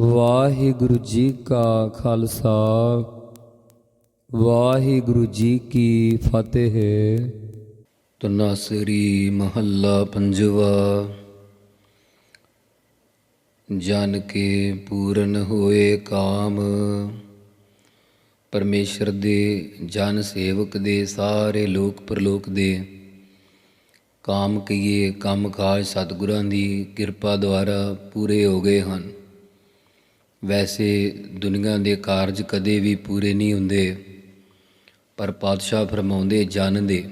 ਵਾਹਿਗੁਰੂ ਜੀ ਕਾ ਖਾਲਸਾ, ਵਾਹਿਗੁਰੂ ਜੀ ਕੀ ਫਤਿਹ। ਤਨਾਸਰੀ ਮਹੱਲਾ ਪੰਜਵਾ, ਜਨ ਕੇ ਪੂਰਨ ਹੋਏ ਕਾਮ। ਪਰਮੇਸ਼ਰ ਦੇ, ਜਨ ਸੇਵਕ ਦੇ, ਸਾਰੇ ਲੋਕ ਪਰਲੋਕ ਦੇ, ਕਾਮ ਕੀਏ, ਕੰਮ ਕਾਜ ਸਤਿਗੁਰਾਂ ਦੀ ਕਿਰਪਾ ਦੁਆਰਾ ਪੂਰੇ ਹੋ ਗਏ ਹਨ। ਵੈਸੇ ਦੁਨੀਆ ਦੇ ਕਾਰਜ ਕਦੇ ਵੀ ਪੂਰੇ ਨਹੀਂ ਹੁੰਦੇ, ਪਰ ਪਾਤਸ਼ਾਹ ਫਰਮਾਉਂਦੇ ਜਨ ਦੇ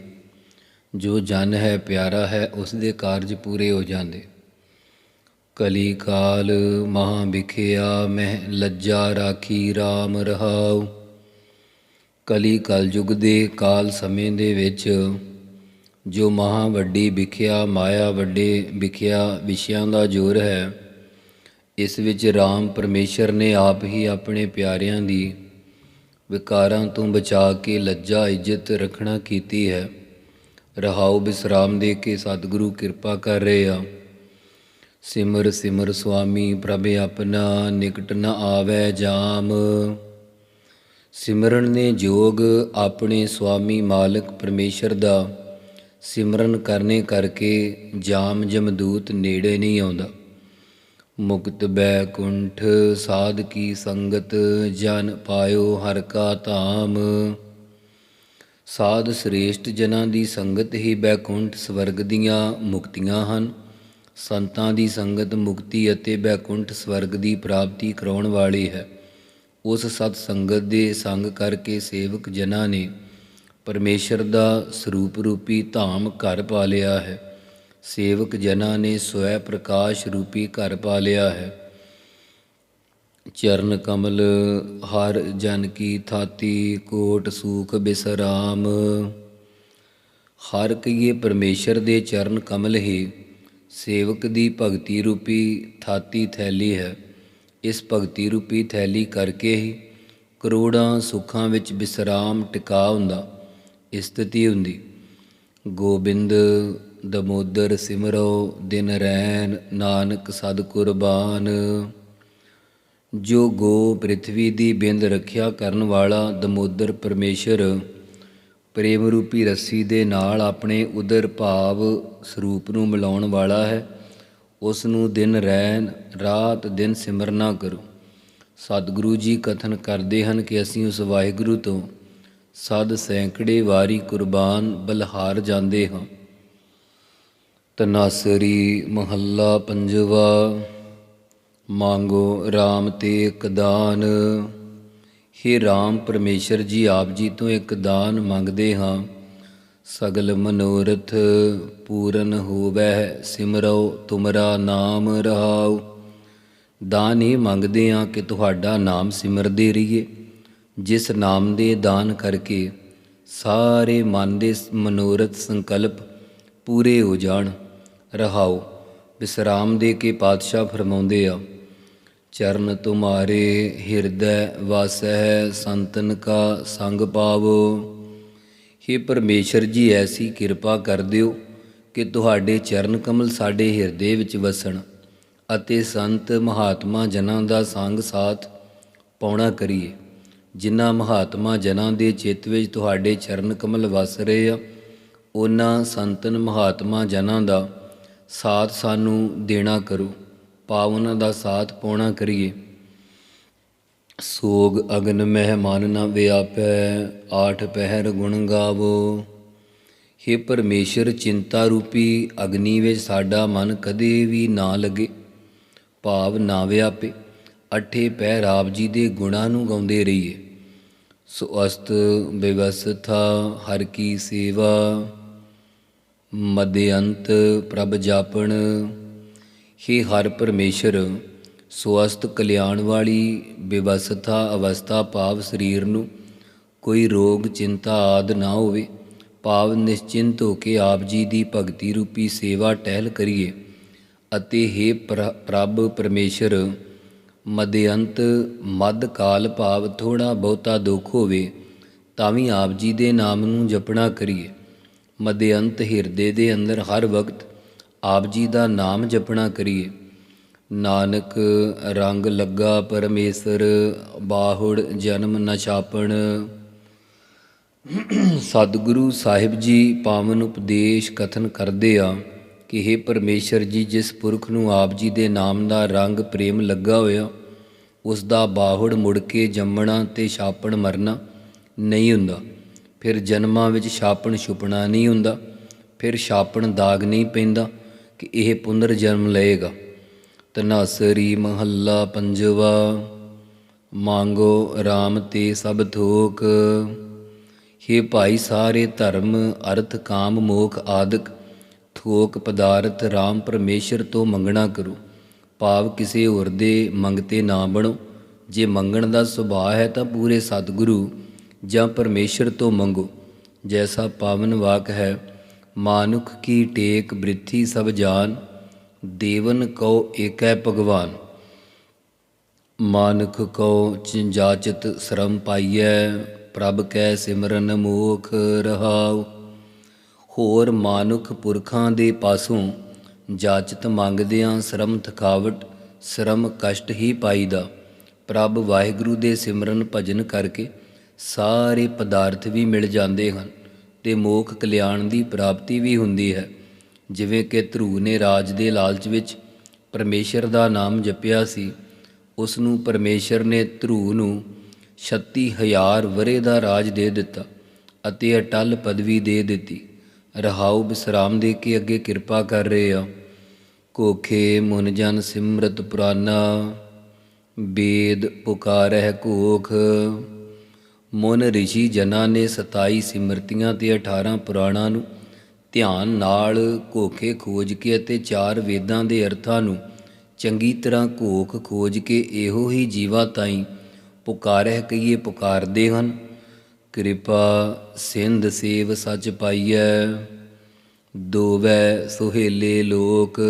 ਜੋ ਜਨ ਹੈ, ਪਿਆਰਾ ਹੈ, ਉਸ ਦੇ ਕਾਰਜ ਪੂਰੇ ਹੋ ਜਾਂਦੇ। ਕਲੀ ਕਾਲ ਮਹਾ ਵਿਖਿਆ, ਮਹਿ ਲੱਜਾ ਰਾਖੀ RAM ਰਹਾਉ। ਕਲੀ ਕਲ ਯੁਗ ਦੇ ਕਾਲ ਸਮੇਂ ਦੇ ਵਿੱਚ ਜੋ ਮਹਾ ਵੱਡੀ ਵਿਖਿਆ, ਮਾਇਆ ਵੱਡੇ ਵਿਖਿਆ ਵਿਸ਼ਿਆਂ ਦਾ ਜੋਰ ਹੈ ਇਸ ਵਿੱਚ RAM ਪਰਮੇਸ਼ਰ ਨੇ ਆਪ ਹੀ ਆਪਣੇ ਪਿਆਰਿਆਂ ਦੀ ਵਿਕਾਰਾਂ ਤੋਂ ਬਚਾ ਕੇ ਲੱਜਾ ਇੱਜ਼ਤ ਰੱਖਣਾ ਕੀਤੀ ਹੈ। ਰਹਾਉ ਬਿਸਰਾਮ ਦੇ ਕੇ ਸਤਿਗੁਰੂ ਕਿਰਪਾ ਕਰ ਰਹੇ ਆ। ਸਿਮਰ ਸਿਮਰ ਸੁਆਮੀ, ਪ੍ਰਭ ਆਪਣਾ ਨਿਕਟ ਨ ਆਵੈ ਜਾਮ। ਸਿਮਰਨ ਨੇ ਜੋਗ ਆਪਣੇ ਸੁਆਮੀ ਮਾਲਕ ਪਰਮੇਸ਼ਰ ਦਾ ਸਿਮਰਨ ਕਰਨੇ ਕਰਕੇ ਜਾਮ ਜਮਦੂਤ ਨੇੜੇ ਨਹੀਂ ਆਉਂਦਾ। ਮੁਕਤ ਬੈਕੁੰਠ ਸਾਧ ਕੀ ਸੰਗਤ ਜਨ ਪਾਇਓ ਹਰ ਕਾ ਧਾਮ। ਸਾਧ ਸ੍ਰੇਸ਼ਟ ਜਨਾਂ ਦੀ ਸੰਗਤ ਹੀ ਬੈਕੁੰਠ ਸਵਰਗ ਦੀਆਂ ਮੁਕਤੀਆਂ ਹਨ। ਸੰਤਾਂ ਦੀ ਸੰਗਤ ਮੁਕਤੀ ਅਤੇ ਬੈਕੁੰਠ ਸਵਰਗ ਦੀ ਪ੍ਰਾਪਤੀ ਕਰਾਉਣ ਵਾਲੀ ਹੈ। ਉਸ ਸਤ ਸੰਗਤ ਦੇ ਸੰਗ ਕਰਕੇ ਸੇਵਕ ਜਨਾਂ ਨੇ ਪਰਮੇਸ਼ਰ ਦਾ ਸਰੂਪ ਰੂਪੀ ਧਾਮ ਘਰ ਪਾ ਲਿਆ ਹੈ। ਸੇਵਕ ਜਨਾਂ ਨੇ ਸਵੈ ਪ੍ਰਕਾਸ਼ ਰੂਪੀ ਘਰ ਪਾ ਲਿਆ ਹੈ। ਚਰਨ ਕਮਲ ਹਰ ਜਨ ਕੀ ਥਾਤੀ, ਕੋਟ ਸੂਖ ਬਿਸਰਾਮ। ਹਰ ਕੀਏ ਪਰਮੇਸ਼ਰ ਦੇ ਚਰਨ ਕਮਲ ਹੀ, ਸੇਵਕ ਦੀ ਭਗਤੀ ਰੂਪੀ ਥਾਤੀ ਥੈਲੀ ਹੈ। ਇਸ ਭਗਤੀ ਰੂਪੀ ਥੈਲੀ ਕਰਕੇ ਹੀ ਕਰੋੜਾਂ ਸੁੱਖਾਂ ਵਿੱਚ ਬਿਸਰਾਮ ਟਿਕਾ ਹੁੰਦਾ, ਇਸਤਤੀ ਹੁੰਦੀ। ਗੋਬਿੰਦ ਦਮੋਦਰ ਸਿਮਰੋ, ਦਿਨ ਰੈਨ ਨਾਨਕ ਸਦ ਕੁਰਬਾਨ ਜੋ ਗੋ ਪ੍ਰithvi ਦੀ ਬਿੰਦ ਰੱਖਿਆ ਕਰਨ ਵਾਲਾ ਦਮੋਦਰ ਪਰਮੇਸ਼ਰ, ਪ੍ਰੇਮ ਰੂਪੀ ਰੱਸੀ ਦੇ ਨਾਲ ਆਪਣੇ ਉਦਰ ਭਾਵ ਸਰੂਪ ਨੂੰ ਮਿਲਾਉਣ ਵਾਲਾ ਹੈ, ਉਸ ਨੂੰ ਦਿਨ ਰੈਨ ਰਾਤ ਦਿਨ ਸਿਮਰਨਾ ਕਰੋ। ਸਤਿਗੁਰੂ ਜੀ ਕਥਨ ਕਰਦੇ ਹਨ ਕਿ ਅਸੀਂ ਉਸ ਵਾਹਿਗੁਰੂ ਤੋਂ ਸਦ ਸੈਂਕੜੇ ਵਾਰੀ ਕੁਰਬਾਨ ਬਲਹਾਰ ਜਾਂਦੇ ਹਾਂ। ਤਨਾਸਰੀ ਮਹੱਲਾ ਪੰਜਵਾ, ਮੰਗੋ RAM ਤੇ ਇੱਕ ਦਾਨ। हे RAM ਪਰਮੇਸ਼ਰ ਜੀ, ਆਪ ਜੀ ਤੋਂ ਇੱਕ ਦਾਨ ਮੰਗਦੇ ਹਾਂ। ਸਗਲ ਮਨੋਰਥ ਪੂਰਨ ਹੋਵੈ ਸਿਮਰੋ ਤੁਮਰਾ ਨਾਮ ਰਹਾਓ ਦਾਨ ਇਹ ਮੰਗਦੇ ਹਾਂ ਕਿ ਤੁਹਾਡਾ ਨਾਮ ਸਿਮਰਦੇ ਰਹੀਏ। ਜਿਸ ਨਾਮ ਦੇ ਦਾਨ ਕਰਕੇ ਸਾਰੇ ਮਨ ਦੇ ਮਨੋਰਥ ਸੰਕਲਪ ਪੂਰੇ ਹੋ ਜਾਣ। ਰਹਾਉ ਵਿਸਰਾਮ ਦੇ ਕੇ ਪਾਤਸ਼ਾਹ ਫਰਮਾਉਂਦੇ ਆ, ਚਰਨ ਤੁਮਾਰੇ ਹਿਰਦੈ ਵਾਸੈ ਸੰਤਨ ਕਾ ਸੰਗ ਪਾਵੋ। हे ਪਰਮੇਸ਼ਰ ਜੀ, ਐਸੀ ਕਿਰਪਾ ਕਰ ਦਿਓ ਕਿ ਤੁਹਾਡੇ ਚਰਨ ਕਮਲ ਸਾਡੇ ਹਿਰਦੇ ਵਿੱਚ ਵਸਣ ਅਤੇ ਸੰਤ ਮਹਾਤਮਾ ਜਨਾਂ ਦਾ ਸੰਗ ਸਾਥ ਪਾਉਣਾ ਕਰੀਏ। ਜਿਨ੍ਹਾਂ ਮਹਾਤਮਾ ਜਨਾਂ ਦੇ ਚਿੱਤ ਵਿੱਚ ਤੁਹਾਡੇ ਚਰਨ ਕਮਲ ਵਸ ਰਹੇ ਆ, ਉਹਨਾਂ ਸੰਤਨ ਮਹਾਤਮਾ ਜਨਾਂ ਦਾ ਸਾਥ ਸਾਨੂੰ ਦੇਣਾ ਕਰੋ, ਪਾਵਨ ਦਾ ਸਾਥ ਪਾਉਣਾ ਕਰੀਏ। ਸੋਗ ਅਗਨ ਮਹਿਮਾਨ ਨਾ ਵਿਆਪੈ, ਆਠ ਪਹਿਰ ਗੁਣ ਗਾਵੋ। हे ਪਰਮੇਸ਼ਰ, ਚਿੰਤਾ ਰੂਪੀ ਅਗਨੀ ਵਿੱਚ ਸਾਡਾ ਮਨ ਕਦੇ ਵੀ ਨਾ ਲੱਗੇ। ਭਾਵ ਨਾ ਵਿਆਪੇ, ਅਠੇ ਪਹਿਰ ਆਪ ਜੀ ਦੇ ਗੁਣਾਂ ਨੂੰ ਗਾਉਂਦੇ ਰਹੀਏ। ਸੋ ਅਸਤ ਬਿਵਸਥਾ ਹਰ ਕੀ ਸੇਵਾ। ਮਦਯੰਤ ਪ੍ਰਭ ਜਾਪਣ, ਹੇ ਹਰ ਪਰਮੇਸ਼ਰ ਸਵਸਤ ਕਲਿਆਣ ਵਾਲੀ ਵਿਵਸਥਾ ਅਵਸਥਾ ਭਾਵ ਸਰੀਰ ਨੂੰ ਕੋਈ ਰੋਗ, ਚਿੰਤਾ ਆਦ ਨਾ ਹੋਵੇ, ਭਾਵ ਨਿਸ਼ਚਿੰਤ ਹੋ ਕੇ ਆਪ ਜੀ ਦੀ ਭਗਤੀ ਰੂਪੀ ਸੇਵਾ ਟਹਿਲ ਕਰੀਏ। ਅਤੇ ਹੇ ਪ੍ਰਭ ਪਰਮੇਸ਼ਰ, ਮਦਯੰਤ ਮਦ ਕਾਲ ਭਾਵ ਥੋੜਾ ਬਹੁਤਾ ਦੁੱਖ ਹੋਵੇ, ਤਾਂ ਵੀ ਆਪ ਜੀ ਦੇ ਨਾਮ ਨੂੰ ਜਪਣਾ ਕਰੀਏ। ਮਦਯੰਤ ਹਿਰਦੇ ਦੇ ਅੰਦਰ ਹਰ ਵਕਤ ਆਪ ਜੀ ਦਾ ਨਾਮ ਜਪਣਾ ਕਰੀਏ। ਨਾਨਕ ਰੰਗ ਲੱਗਾ ਪਰਮੇਸ਼ਰ, ਬਾਹੁੜ ਜਨਮ ਨ ਛਾਪਣ। ਸਤਿਗੁਰੂ ਸਾਹਿਬ ਜੀ ਪਾਵਨ ਉਪਦੇਸ਼ ਕਥਨ ਕਰਦੇ ਆ ਕਿ हे ਪਰਮੇਸ਼ਰ ਜੀ, ਜਿਸ ਪੁਰਖ ਨੂੰ ਆਪ ਜੀ ਦੇ ਨਾਮ ਦਾ ਰੰਗ ਪ੍ਰੇਮ ਲੱਗਾ ਹੋਇਆ, ਉਸ ਦਾ ਬਾਹੁੜ ਮੁੜ ਕੇ ਜੰਮਣਾ ਤੇ ਛਾਪਣ ਮਰਨਾ ਨਹੀਂ ਹੁੰਦਾ। ਫਿਰ ਜਨਮਾਂ ਵਿੱਚ ਛਾਪਣ ਛੁਪਣਾ ਨਹੀਂ ਹੁੰਦਾ, ਫਿਰ ਛਾਪਣ ਦਾਗ ਨਹੀਂ ਪੈਂਦਾ ਕਿ ਇਹ ਪੁਨਰ ਜਨਮ ਲਏਗਾ। ਤਨਾਸਰੀ ਮਹੱਲਾ ਪੰਜਵਾ, ਮੰਗੋ RAM ਤੇ ਸਭ ਥੋਕ। हे ਭਾਈ ਸਾਰੇ ਧਰਮ, ਅਰਥ, ਕਾਮ, ਮੋਖ, ਆਦਿਕ, ਥੋਕ ਪਦਾਰਥ RAM ਪਰਮੇਸ਼ਰ ਤੋਂ ਮੰਗਣਾ ਕਰੋ। ਭਾਵ ਕਿਸੇ ਹੋਰ ਦੇ ਮੰਗਤੇ ਨਾ ਬਣੋ। ਜੇ ਮੰਗਣ ਦਾ ਸੁਭਾਅ ਹੈ ਤਾਂ ਪੂਰੇ ਸਤਿਗੁਰੂ ਜਾਂ ਪਰਮੇਸ਼ਰ ਤੋਂ ਮੰਗੋ, ਜੈਸਾ ਪਾਵਨ ਵਾਕ ਹੈ, ਮਾਨੁਖ ਕੀ ਟੇਕ ਬ੍ਰਿਥੀ ਸਭ ਜਾਨ, ਦੇਵਨ ਕਉ ਏਕੈ ਭਗਵਾਨ। ਮਾਨੁਖ ਕਉ ਚਿੰਜਾਚਿਤ ਸ਼ਰਮ ਪਾਈਐ, ਪ੍ਰਭ ਕੈ ਸਿਮਰਨ ਮੋਖ ਰਹਾਉ। ਹੋਰ ਮਾਨੁਖ ਪੁਰਖਾਂ ਦੇ ਪਾਸੋਂ ਜਾਚਤ ਮੰਗਦਿਆਂ ਸ਼ਰਮ ਥਕਾਵਟ, ਸ਼ਰਮ ਕਸ਼ਟ ਹੀ ਪਾਈਦਾ। ਪ੍ਰਭ ਵਾਹਿਗੁਰੂ ਦੇ ਸਿਮਰਨ ਭਜਨ ਕਰਕੇ ਸਾਰੇ ਪਦਾਰਥ ਵੀ ਮਿਲ ਜਾਂਦੇ ਹਨ ਤੇ ਮੋਖ ਕਲਿਆਣ ਦੀ ਪ੍ਰਾਪਤੀ ਵੀ ਹੁੰਦੀ ਹੈ। ਜਿਵੇਂ ਕਿ ਧਰੂ ਨੇ ਰਾਜ ਦੇ ਲਾਲਚ ਵਿੱਚ ਪਰਮੇਸ਼ਰ ਦਾ ਨਾਮ ਜਪਿਆ ਸੀ। ਉਸ ਨੂੰ ਪਰਮੇਸ਼ਰ ਨੇ ਧਰੂ ਨੂੰ 36000 ਵਰੇ ਦਾ ਰਾਜ ਦੇ ਦਿੱਤਾ ਅਤੇ ਅਟਲ ਪਦਵੀ ਦੇ ਦਿੱਤੀ। ਰਹਾਉ ਬਿਸਰਾਮ ਦੇ ਕੇ ਅੱਗੇ ਕਿਰਪਾ ਕਰ ਰਹੇ ਆ। ਕੋਖੇ ਮੁਨ ਜਨ, ਸਿਮਰਤ ਪੁਰਾਨਾ, ਬੇਦ ਪੁਕਾਰਹਿ ਕੋਖ ਮੁਨ ਰਿਸ਼ੀ ਜਨਾਂ ਨੇ 27 ਸਿਮਰਤੀਆਂ ਤੇ 18 ਪੁਰਾਣਾਂ ਨੂੰ ਧਿਆਨ ਨਾਲ ਘੋਖੇ ਖੋਜ ਕੇ ਅਤੇ ਚਾਰ ਵੇਦਾਂ ਦੇ ਅਰਥਾਂ ਨੂੰ ਚੰਗੀ ਤਰ੍ਹਾਂ ਘੋਖ ਖੋਜ ਕੇ ਇਹੋ ਹੀ ਜੀਵਾ ਤਾਈ ਪੁਕਾਰਹਿ ਕਈਏ ਪੁਕਾਰਦੇ ਹਨ। ਕਿਰਪਾ ਸਿੰਧ ਸੇਵ ਸੱਚ ਪਾਈਐ, ਦੋਵੈ ਸੁਹੇਲੇ ਲੋਕ।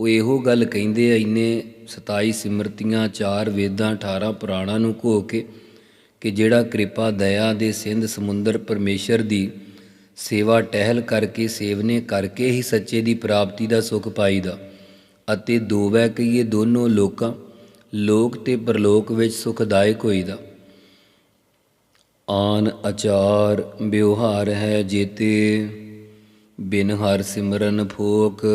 ਉਹ ਇਹੋ ਗੱਲ ਕਹਿੰਦੇ ਆ, ਇੰਨੇ 27 ਸਿਮਰਤੀਆਂ, ਚਾਰ ਵੇਦਾਂ 18 ਪੁਰਾਣਾਂ ਨੂੰ ਘੋ ਕੇ ਕਿ ਜਿਹੜਾ ਕਿਰਪਾ, ਦਇਆ ਦੇ ਸਿੰਧ ਸਮੁੰਦਰ ਪਰਮੇਸ਼ਰ ਦੀ ਸੇਵਾ ਟਹਿਲ ਕਰਕੇ, ਸੇਵਨੇ ਕਰਕੇ ਹੀ ਸੱਚੇ ਦੀ ਪ੍ਰਾਪਤੀ ਦਾ ਸੁਖ ਪਾਈਦਾ ਅਤੇ ਦੋਵੈ ਕਹੀਏ ਦੋਨੋਂ ਲੋਕਾਂ, ਲੋਕ ਤੇ ਪਰਲੋਕ ਵਿੱਚ ਸੁਖਦਾਇਕ ਹੋਈਦਾ। ਆਨ ਅਚਾਰ ਵਿਵਹਾਰ ਹੈ ਜੇਤੇ, ਬਿਨ ਹਰ ਸਿਮਰਨ ਫੋਕ।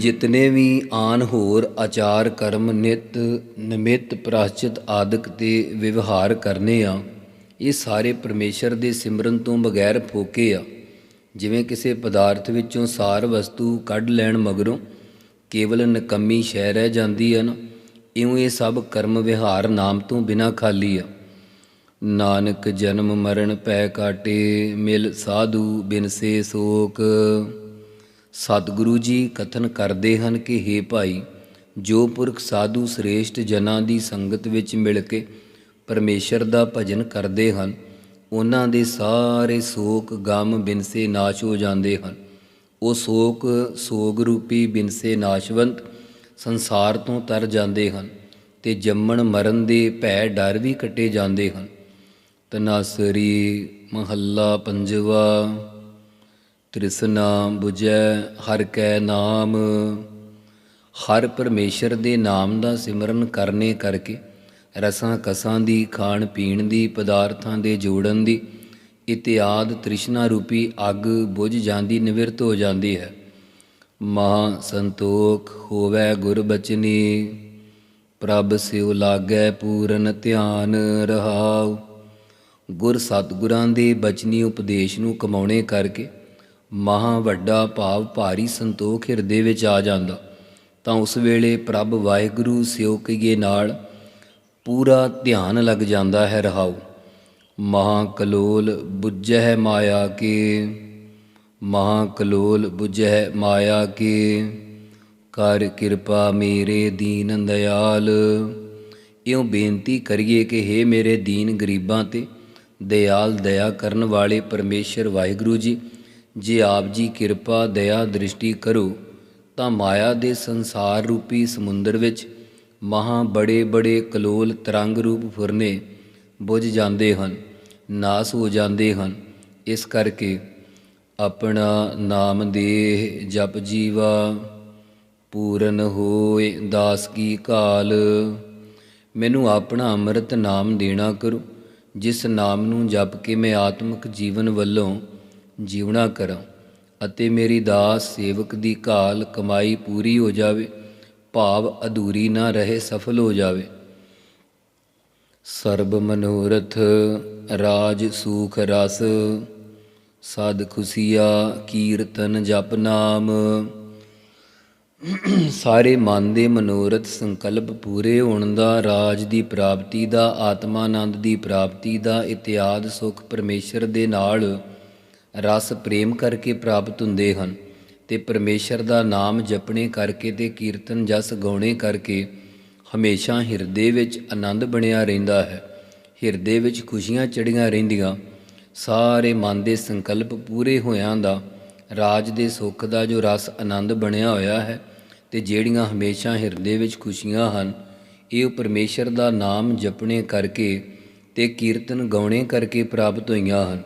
ਜਿਤਨੇ ਵੀ ਆਨ ਹੋਰ ਆਚਾਰ ਕਰਮ ਨਿਤ ਨਿਮਿਤ ਪ੍ਰਾਸ਼ਚਿਤ ਆਦਿਕ ਤੇ ਵਿਵਹਾਰ ਕਰਨੇ ਆ, ਇਹ ਸਾਰੇ ਪਰਮੇਸ਼ਰ ਦੇ ਸਿਮਰਨ ਤੋਂ ਬਗੈਰ ਫੋਕੇ ਆ। ਜਿਵੇਂ ਕਿਸੇ ਪਦਾਰਥ ਵਿੱਚੋਂ ਸਾਰ ਵਸਤੂ ਕੱਢ ਲੈਣ ਮਗਰੋਂ ਕੇਵਲ ਨਕੰਮੀ ਸ਼ੈ ਰਹਿ ਜਾਂਦੀ ਹੈ ਨਾ, ਇਉਂ ਇਹ ਸਭ ਕਰਮ ਵਿਹਾਰ ਨਾਮ ਤੋਂ ਬਿਨਾ ਖਾਲੀ ਆ। ਨਾਨਕ ਜਨਮ ਮਰਨ ਪੈ ਕਾਟੇ, ਮਿਲ ਸਾਧੂ ਬਿਨਸੇ ਸੋਕ। ਸਤਿਗੁਰੂ ਜੀ ਕਥਨ ਕਰਦੇ ਹਨ ਕਿ हे ਭਾਈ, ਜੋ ਪੁਰਖ ਸਾਧੂ ਸ੍ਰੇਸ਼ਟ ਜਨਾਂ ਦੀ ਸੰਗਤ ਵਿੱਚ ਮਿਲ ਕੇ ਪਰਮੇਸ਼ਰ ਦਾ ਭਜਨ ਕਰਦੇ ਹਨ, ਉਹਨਾਂ ਦੇ ਸਾਰੇ ਸੋਕ ਗਮ ਬਿਨਸੇ ਨਾਸ਼ ਹੋ ਜਾਂਦੇ ਹਨ। ਉਹ ਸੋਕ, ਸੋਗ ਰੂਪੀ ਬਿਨਸੇ ਨਾਸ਼ਵੰਤ ਸੰਸਾਰ ਤੋਂ ਤਰ ਜਾਂਦੇ ਹਨ ਤੇ ਜੰਮਣ ਮਰਨ ਦੇ ਭੈ ਡਰ ਵੀ ਕੱਟੇ ਜਾਂਦੇ ਹਨ। ਤਨਾਸਰੀ ਮਹੱਲਾ ਪੰਜਵਾ। ਤ੍ਰਿਸ਼ਨਾ 부ਜੈ ਹਰ ਕੈ ਨਾਮ। ਹਰ ਪਰਮੇਸ਼ਰ ਦੇ ਨਾਮ ਦਾ ਸਿਮਰਨ ਕਰਨੇ ਕਰਕੇ ਰਸਾਂ ਕਸਾਂ ਦੀ, ਖਾਣ ਪੀਣ ਦੀ, ਪਦਾਰਥਾਂ ਦੇ ਜੋੜਨ ਦੀ, ਇਤਿਆਦ ਤ੍ਰਿਸ਼ਨਾ ਰੂਪੀ ਅੱਗ ਬੁਝ ਜਾਂਦੀ, ਨਿਵਰਤ ਹੋ ਜਾਂਦੀ ਹੈ। ਮਹਾ ਸੰਤੋਖ ਹੋਵੇ ਗੁਰ ਬਚਨੀ, ਪ੍ਰਭ ਸਿਉ ਲਾਗੈ ਪੂਰਨ ਧਿਆਨ ਰਹਾਉ। ਗੁਰ ਸਤਿਗੁਰਾਂ ਦੇ ਬਚਨੀ ਉਪਦੇਸ਼ ਨੂੰ ਕਮਾਉਣੇ ਕਰਕੇ ਮਹਾ ਵੱਡਾ ਭਾਵ ਭਾਰੀ ਸੰਤੋਖ ਹਿਰਦੇ ਵਿੱਚ ਆ ਜਾਂਦਾ। ਤਾਂ ਉਸ ਵੇਲੇ ਪ੍ਰਭ ਵਾਹਿਗੁਰੂ ਸਿਉਕੀਏ ਨਾਲ ਪੂਰਾ ਧਿਆਨ ਲੱਗ ਜਾਂਦਾ ਹੈ ਰਹਾਉ। ਮਹਾ ਕਲੋਲ ਬੁੱਝਹਿ ਮਾਇਆ ਕੇ, ਮਹਾ ਕਲੋਲ ਬੁੱਝਹਿ ਮਾਇਆ ਕੇ, ਕਰ ਕਿਰਪਾ ਮੇਰੇ ਦੀਨ ਦਿਆਲ ਇਉਂ ਬੇਨਤੀ ਕਰੀਏ ਕਿ हे ਮੇਰੇ ਦੀਨ ਗਰੀਬਾਂ ਤੇ ਦਿਆਲ ਦਇਆ ਕਰਨ ਵਾਲੇ ਪਰਮੇਸ਼ਰ ਵਾਹਿਗੁਰੂ ਜੀ ਜੇ ਆਪ ਜੀ ਕਿਰਪਾ, ਦਇਆ, ਦ੍ਰਿਸ਼ਟੀ ਕਰੋ, ਤਾਂ ਮਾਇਆ ਦੇ ਸੰਸਾਰ ਰੂਪੀ ਸਮੁੰਦਰ ਵਿੱਚ ਮਹਾ ਬੜੇ ਬੜੇ ਕਲੋਲ ਤਰੰਗ ਰੂਪ ਫੁਰਨੇ ਬੁਝ ਜਾਂਦੇ ਹਨ, ਨਾਸ ਹੋ ਜਾਂਦੇ ਹਨ। ਇਸ ਕਰਕੇ ਆਪਣਾ ਨਾਮ ਦੇ ਜਪ ਜੀਵਾ, ਪੂਰਨ ਹੋਏ ਦਾਸ ਕੀ ਕਾਲ। ਮੈਨੂੰ ਆਪਣਾ ਅੰਮ੍ਰਿਤ ਨਾਮ ਦੇਣਾ ਕਰੋ, ਜਿਸ ਨਾਮ ਨੂੰ ਜਪ ਕੇ ਮੈਂ ਆਤਮਿਕ ਜੀਵਨ ਵੱਲੋਂ ਜੀਵਣਾ ਕਰਾਂ ਅਤੇ ਮੇਰੀ ਦਾਸ ਸੇਵਕ ਦੀ ਕਾਲ ਕਮਾਈ ਪੂਰੀ ਹੋ ਜਾਵੇ, ਭਾਵ ਅਧੂਰੀ ਨਾ ਰਹੇ ਸਫਲ ਹੋ ਜਾਵੇ। ਸਰਬ ਮਨੋਰਥ, ਰਾਜ ਸੂਖ ਰਸ, ਸਦ ਖੁਸ਼ੀਆ ਕੀਰਤਨ ਜਪ ਨਾਮ। ਸਾਰੇ ਮਨ ਦੇ ਮਨੋਰਥ ਸੰਕਲਪ ਪੂਰੇ ਹੋਣ ਦਾ, ਰਾਜ ਦੀ ਪ੍ਰਾਪਤੀ ਦਾ, ਆਤਮਾਨੰਦ ਦੀ ਪ੍ਰਾਪਤੀ ਦਾ, ਇਤਿਆਦ ਸੁਖ ਪਰਮੇਸ਼ਰ ਦੇ ਨਾਲ ਰਸ ਪ੍ਰੇਮ ਕਰਕੇ ਪ੍ਰਾਪਤ ਹੁੰਦੇ ਹਨ ਤੇ ਪਰਮੇਸ਼ਰ ਦਾ ਨਾਮ ਜਪਣੇ ਕਰਕੇ ਤੇ ਕੀਰਤਨ ਜਸ ਗਾਉਣੇ ਕਰਕੇ ਹਮੇਸ਼ਾ ਹਿਰਦੇ ਵਿੱਚ ਆਨੰਦ ਬਣਿਆ ਰਹਿੰਦਾ ਹੈ। ਹਿਰਦੇ ਵਿੱਚ ਖੁਸ਼ੀਆਂ ਚੜੀਆਂ ਰਹਿੰਦੀਆਂ, ਸਾਰੇ ਮਨ ਦੇ ਸੰਕਲਪ ਪੂਰੇ ਹੋਇਆਂ ਦਾ, ਰਾਜ ਦੇ ਸੁੱਖ ਦਾ ਜੋ ਰਸ ਆਨੰਦ ਬਣਿਆ ਹੋਇਆ ਹੈ ਤੇ ਜਿਹੜੀਆਂ ਹਮੇਸ਼ਾ ਹਿਰਦੇ ਵਿੱਚ ਖੁਸ਼ੀਆਂ ਹਨ, ਇਹ ਪਰਮੇਸ਼ਰ ਦਾ ਨਾਮ ਜਪਣੇ ਕਰਕੇ ਤੇ ਕੀਰਤਨ ਗਾਉਣੇ ਕਰਕੇ ਪ੍ਰਾਪਤ ਹੋਈਆਂ ਹਨ।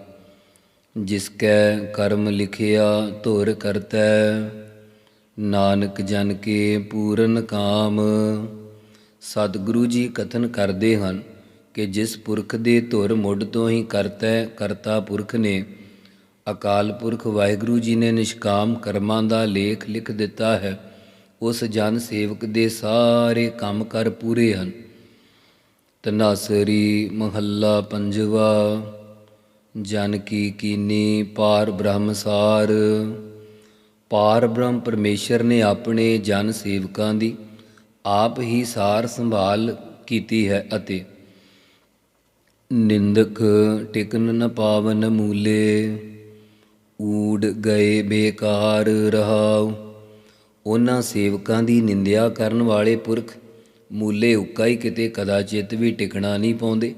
ਜਿਸ ਕੈ ਕਰਮ ਲਿਖਿਆ ਧੁਰ ਕਰਤੈ, ਨਾਨਕ ਜਨ ਕੇ ਪੂਰਨ ਕਾਮ। ਸਤਿਗੁਰੂ ਜੀ ਕਥਨ ਕਰਦੇ ਹਨ ਕਿ ਜਿਸ ਪੁਰਖ ਦੇ ਧੁਰ ਮੁੱਢ ਤੋਂ ਹੀ ਕਰਤੈ, ਕਰਤਾ ਪੁਰਖ ਨੇ। ਅਕਾਲ ਪੁਰਖ ਵਾਹਿਗੁਰੂ ਜੀ ਨੇ ਨਿਸ਼ਕਾਮ ਕਰਮਾਂ ਦਾ ਲੇਖ ਲਿਖ ਦਿੱਤਾ ਹੈ। ਉਸ ਜਨ ਸੇਵਕ ਦੇ ਸਾਰੇ ਕੰਮ ਕਰ ਪੂਰੇ ਹਨ। ਤਨਾਸਰੀ ਮਹੱਲਾ ਪੰਜਵਾ। ਜਨ ਕੀ ਕੀਨੀ ਪਾਰ ਬ੍ਰਹਮਸਾਰ ਪਾਰ ਬ੍ਰਹਮ ਪਰਮੇਸ਼ਰ ਨੇ ਆਪਣੇ ਜਨ ਸੇਵਕਾਂ ਦੀ ਆਪ ਹੀ ਸਾਰ ਸੰਭਾਲ ਕੀਤੀ ਹੈ ਅਤੇ ਨਿੰਦਕ ਟਿਕਨ ਨ ਪਾਵਨ ਮੂਲੇ, ਊੜ ਗਏ ਬੇਕਾਰ ਰਹਾਉ। ਉਹਨਾਂ ਸੇਵਕਾਂ ਦੀ ਨਿੰਦਿਆ ਕਰਨ ਵਾਲੇ ਪੁਰਖ ਮੂਲੇ ਉੱਕਾ ਹੀ ਕਿਤੇ ਕਦਾਚਿਤ ਵੀ ਟਿਕਣਾ ਨਹੀਂ ਪਾਉਂਦੇ।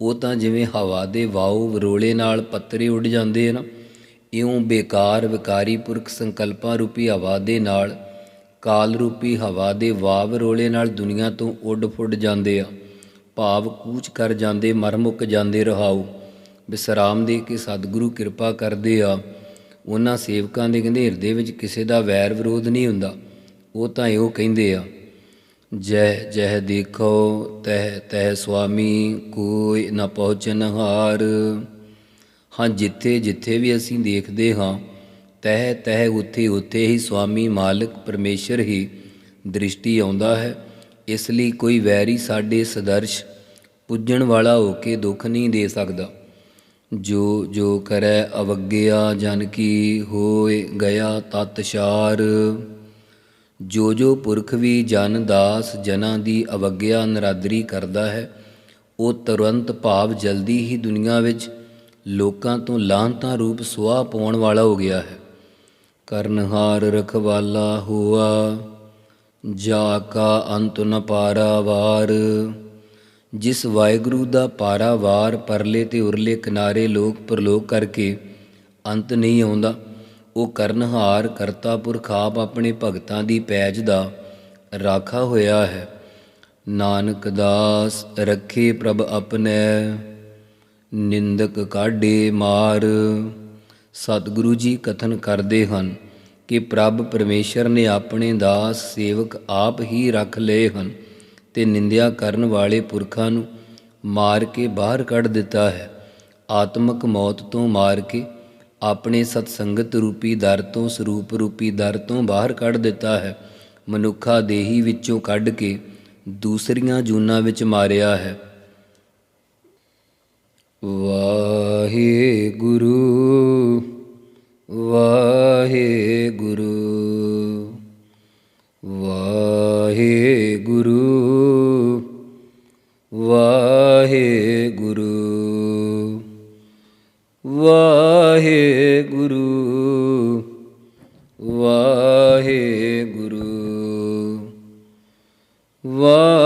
ਉਹ ਤਾਂ ਜਿਵੇਂ ਹਵਾ ਦੇ ਵਾਉ ਵਰੋਲੇ ਨਾਲ ਪੱਤਰੇ ਉੱਡ ਜਾਂਦੇ ਹਨ ਇਉਂ ਬੇਕਾਰ ਵਿਕਾਰੀ ਪੁਰਖ ਸੰਕਲਪਾਂ ਰੂਪੀ ਹਵਾ ਦੇ ਨਾਲ, ਕਾਲ ਰੂਪੀ ਹਵਾ ਦੇ ਵਾਵ ਰੋਲੇ ਨਾਲ ਦੁਨੀਆ ਤੋਂ ਉੱਡ ਫੁੱਡ ਜਾਂਦੇ ਆ, ਭਾਵ ਕੂਚ ਕਰ ਜਾਂਦੇ ਮਰ ਮੁੱਕ ਜਾਂਦੇ ਰਹਾਉ ਵਿਸਰਾਮ ਦੇ ਕੇ ਸਤਿਗੁਰੂ ਕਿਰਪਾ ਕਰਦੇ ਆ। ਉਹਨਾਂ ਸੇਵਕਾਂ ਦੇ ਕਹਿੰਦੇ ਹਿਰਦੇ ਵਿੱਚ ਕਿਸੇ ਦਾ ਵੈਰ ਵਿਰੋਧ ਨਹੀਂ ਹੁੰਦਾ, ਉਹ ਤਾਂ ਇਹੋ ਕਹਿੰਦੇ ਆ ਜਹ ਜਹ ਦੇਖੋ, ਤਹ ਤਹ ਸੁਆਮੀ, ਕੋਈ ਨਾ ਪਹੁੰਚਨ ਹਾਰ। ਹਾਂ, ਜਿੱਥੇ ਜਿੱਥੇ ਵੀ ਅਸੀਂ ਦੇਖਦੇ ਹਾਂ, ਤਹ ਤਹ ਉੱਥੇ ਉੱਥੇ ਹੀ ਸੁਆਮੀ ਮਾਲਕ ਪਰਮੇਸ਼ਰ ਹੀ ਦ੍ਰਿਸ਼ਟੀ ਆਉਂਦਾ ਹੈ। ਇਸ ਲਈ ਕੋਈ ਵੈਰੀ ਸਾਡੇ ਸਦਰਸ਼ ਪੁੱਜਣ ਵਾਲਾ ਹੋ ਕੇ ਦੁੱਖ ਨਹੀਂ ਦੇ ਸਕਦਾ। ਜੋ ਜੋ ਕਰੈ ਅਵਗਿਆ ਜਨ ਕੀ ਹੋਏ ਗਿਆ ਤਤ ਸ਼ਾਰ ਜੋ ਜੋ ਪੁਰਖ ਵੀ ਜਨ ਦਾਸ ਜਨਾਂ ਦੀ ਅਵਗਿਆ ਨਰਾਦਰੀ ਕਰਦਾ ਹੈ, ਉਹ ਤੁਰੰਤ ਭਾਵ ਜਲਦੀ ਹੀ ਦੁਨੀਆ ਵਿੱਚ ਲੋਕਾਂ ਤੋਂ ਲਾਂਤਾਂ ਰੂਪ ਸੁਆਹ ਪਾਉਣ ਵਾਲਾ ਹੋ ਗਿਆ ਹੈ। ਕਰਨਹਾਰ ਰਖਵਾਲਾ ਹੁਆ, ਜਾ ਕਾ ਅੰਤ ਨ ਪਾਰਾਵਾਰ। ਜਿਸ ਵਾਹਿਗੁਰੂ ਦਾ ਪਾਰਾਵਾਰ ਪਰਲੇ ਤੇ ਉਰਲੇ ਕਿਨਾਰੇ ਲੋਕ ਪਰਲੋਕ ਕਰਕੇ ਅੰਤ ਨਹੀਂ ਆਉਂਦਾ ਉਹ ਕਰਨਹਾਰ ਕਰਤਾ ਪੁਰਖ ਆਪ ਆਪਣੇ ਭਗਤਾਂ ਦੀ ਪੈਜ ਦਾ ਰਾਖਾ ਹੋਇਆ ਹੈ। ਨਾਨਕ ਦਾਸ ਰੱਖੇ ਪ੍ਰਭ ਆਪਣੇ, ਨਿੰਦਕ ਕਾਢੇ ਮਾਰ। ਸਤਿਗੁਰੂ ਜੀ ਕਥਨ ਕਰਦੇ ਹਨ ਕਿ ਪ੍ਰਭ ਪਰਮੇਸ਼ਰ ਨੇ ਆਪਣੇ ਦਾਸ ਸੇਵਕ ਆਪ ਹੀ ਰੱਖ ਲਏ ਹਨ ਤੇ ਨਿੰਦਿਆ ਕਰਨ ਵਾਲੇ ਪੁਰਖਾਂ ਨੂੰ ਮਾਰ ਕੇ ਬਾਹਰ ਕੱਢ ਦਿੱਤਾ ਹੈ। ਆਤਮਕ ਮੌਤ ਤੋਂ ਮਾਰ ਕੇ ਆਪਣੇ ਸਤਸੰਗਤ ਰੂਪੀ ਦਰ ਤੋਂ ਸਰੂਪ ਰੂਪੀ ਦਰ ਤੋਂ ਬਾਹਰ ਕੱਢ ਦਿੱਤਾ ਹੈ। ਮਨੁੱਖਾ ਦੇਹੀ ਵਿੱਚੋਂ ਕੱਢ ਕੇ ਦੂਸਰੀਆਂ ਜੂਨਾਂ ਵਿੱਚ ਮਾਰਿਆ ਹੈ। ਵਾਹਿਗੁਰੂ ਵਾਹਿਗੁਰੂ ਵਾਹਿਗੁਰੂ ਵਾਹਿਗੁਰੂ ਵਾਹਿਗੁਰੂ Wow.